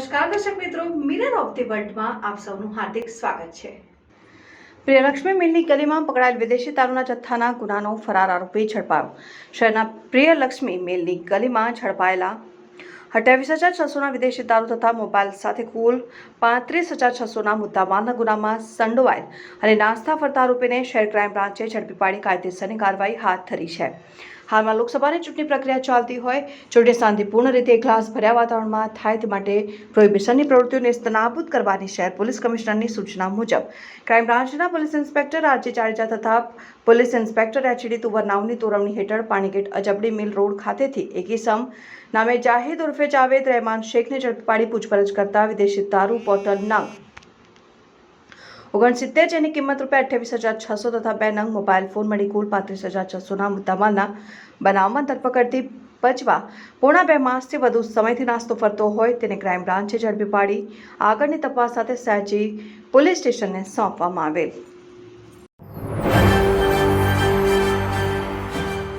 નમસ્કાર, દર્શક મિત્રો. મિરર ઓફ ધી વર્લ્ડમાં આપ સૌનું હાર્દિક સ્વાગત છે. પ્રિયલક્ષ્મી મિલની ગલીમાં પકડાયેલ વિદેશી દારૂના જથ્થાના ગુનાનો ફરાર આરોપી ઝડપાયો. શહેરના પ્રિયલક્ષ્મી મિલની ગલીમાં ઝડપાયેલા અઠ્યાવીસ હજાર છસોના વિદેશી દારૂ તથા મોબાઈલ સાથે કુલ પાંત્રીસ હજાર છસોના મુદ્દામાલના ગુનામાં સંડોવાયેલ અને નાસ્તા ફરતા આરોપીને શહેર ક્રાઇમ બ્રાન્ચે ઝડપી પાડી કાયદેસરની કાર્યવાહી હાથ ધરી છે. હાલમાં લોકસભાની ચૂંટણી પ્રક્રિયા ચાલતી હોય, ચૂંટણી શાંતિપૂર્ણ રીતે ગ્લાસ ભર્યા વાતાવરણમાં થાય તે માટે પ્રોહિબિશનની પ્રવૃત્તિઓને નાબૂદ કરવાની શહેર પોલીસ કમિશનરની સૂચના મુજબ, ક્રાઇમ બ્રાન્ચના પોલીસ ઇન્સ્પેક્ટર આરજી જાડેજા તથા પોલીસ ઇન્સ્પેક્ટર એચડી તુવરનાવની તોરવણી હેઠળ પાણીગેટ અજબડી મિલ રોડ ખાતેથી એક ઇસમ નામે જાહેદ ઉર્ફે જાવેદ રહેમાન શેખને ઝડપી પાડી પૂછપરછ કરતા વિદેશી દારૂ બોટલ નંગ ઓગણસિત્તેર જેની કિંમત રૂપિયા અઠ્યાવીસ હજાર છસો તથા બે નંગ મોબાઈલ ફોન મળી કુલ પાંત્રીસ હજાર છસોના મુદ્દામાલના બનાવમાં ધરપકડથી બચવા પોણા બે માસથી વધુ સમયથી નાસ્તો ફરતો હોય તેને ક્રાઇમ બ્રાન્ચે ઝડપી પાડી. આગળની તપાસ સાથે સહેજી પોલીસ સ્ટેશનને સોંપવામાં આવેલ.